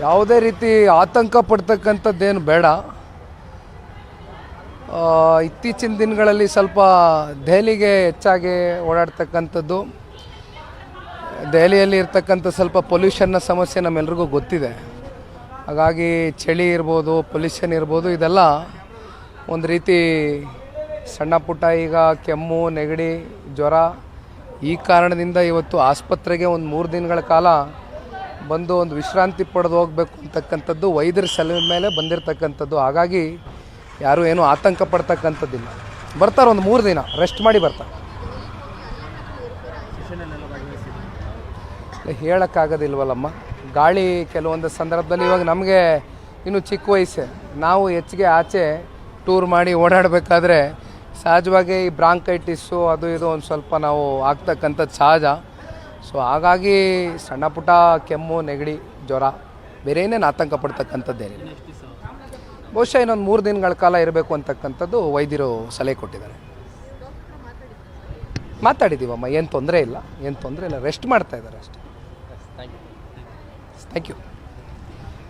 ಯಾವುದೇ ರೀತಿ ಆತಂಕ ಪಡ್ತಕ್ಕಂಥದ್ದೇನು ಬೇಡ. ಆ, ಇತ್ತೀಚಿನ ದಿನಗಳಲ್ಲಿ ಸ್ವಲ್ಪ ದೆಹಲಿಗೆ ಹೆಚ್ಚಾಗಿ ಓಡಾಡ್ತಕ್ಕಂಥದ್ದು ದೆಹಲಿಯಲ್ಲಿ ಇರ್ತಕ್ಕಂಥ ಸ್ವಲ್ಪ ಪೊಲ್ಯೂಷನ್ನ ಸಮಸ್ಯೆ ನಮ್ಮೆಲ್ರಿಗೂ ಗೊತ್ತಿದೆ. ಹಾಗಾಗಿ ಚಳಿ ಇರ್ಬೋದು ಪೊಲ್ಯೂಷನ್ ಇರ್ಬೋದು ಇದೆಲ್ಲ ಒಂದು ರೀತಿ ಸಣ್ಣ ಪುಟ್ಟ ಈಗ ಕೆಮ್ಮು, ನೆಗಡಿ, ಜ್ವರ ಈ ಕಾರಣದಿಂದ ಇವತ್ತು ಆಸ್ಪತ್ರೆಗೆ ಒಂದು ಮೂರು ದಿನಗಳ ಕಾಲ ಬಂದು ಒಂದು ವಿಶ್ರಾಂತಿ ಪಡೆದು ಹೋಗಬೇಕು ಅಂತಕ್ಕಂಥದ್ದು, ವೈದ್ಯರ ಸಲಹೆ ಮೇಲೆ ಬಂದಿರತಕ್ಕಂಥದ್ದು. ಹಾಗಾಗಿ ಯಾರೂ ಏನೂ ಆತಂಕ ಪಡ್ತಕ್ಕಂಥದ್ದಿಲ್ಲ. ಬರ್ತಾರೆ ಒಂದು ಮೂರು ದಿನ ರೆಸ್ಟ್ ಮಾಡಿ ಬರ್ತಾರೆ. ಹೇಳೋಕ್ಕಾಗೋದಿಲ್ವಲ್ಲಮ್ಮ. ಗಾಳಿ ಕೆಲವೊಂದು ಸಂದರ್ಭದಲ್ಲಿ ಇವಾಗ ನಮಗೆ ಇನ್ನು ಚಿಕ್ಕ ವಯಸ್ಸೆ. ನಾವು ಹೆಚ್ಚಿಗೆ ಆಚೆ ಟೂರ್ ಮಾಡಿ ಓಡಾಡಬೇಕಾದ್ರೆ ಸಹಜವಾಗಿ ಈ ಬ್ರಾಂಕೈಟಿಸ್ಸು ಅದು ಇದು ಒಂದು ಸ್ವಲ್ಪ ನಾವು ಆಗ್ತಕ್ಕಂಥದ್ದು ಸಹಜ. ಸೊ ಹಾಗಾಗಿ ಸಣ್ಣ ಪುಟ್ಟ ಕೆಮ್ಮು ನೆಗಡಿ ಜ್ವರ ಬೇರೆ ಏನೇನು ಆತಂಕ ಪಡ್ತಕ್ಕಂಥದ್ದೇನಿಲ್ಲ ಬಹುಶಃ ಇನ್ನೊಂದು ಮೂರು ದಿನಗಳ ಕಾಲ ಇರಬೇಕು ಅಂತಕ್ಕಂಥದ್ದು ವೈದ್ಯರು ಸಲಹೆ ಕೊಟ್ಟಿದ್ದಾರೆ. ಮಾತಾಡಿದ್ದೀವಮ್ಮ ಏನು ತೊಂದರೆ ಇಲ್ಲ ಏನು ತೊಂದರೆ ಇಲ್ಲ ರೆಸ್ಟ್ ಮಾಡ್ತಾ ಇದ್ದಾರೆ ಅಷ್ಟೇ. Thank you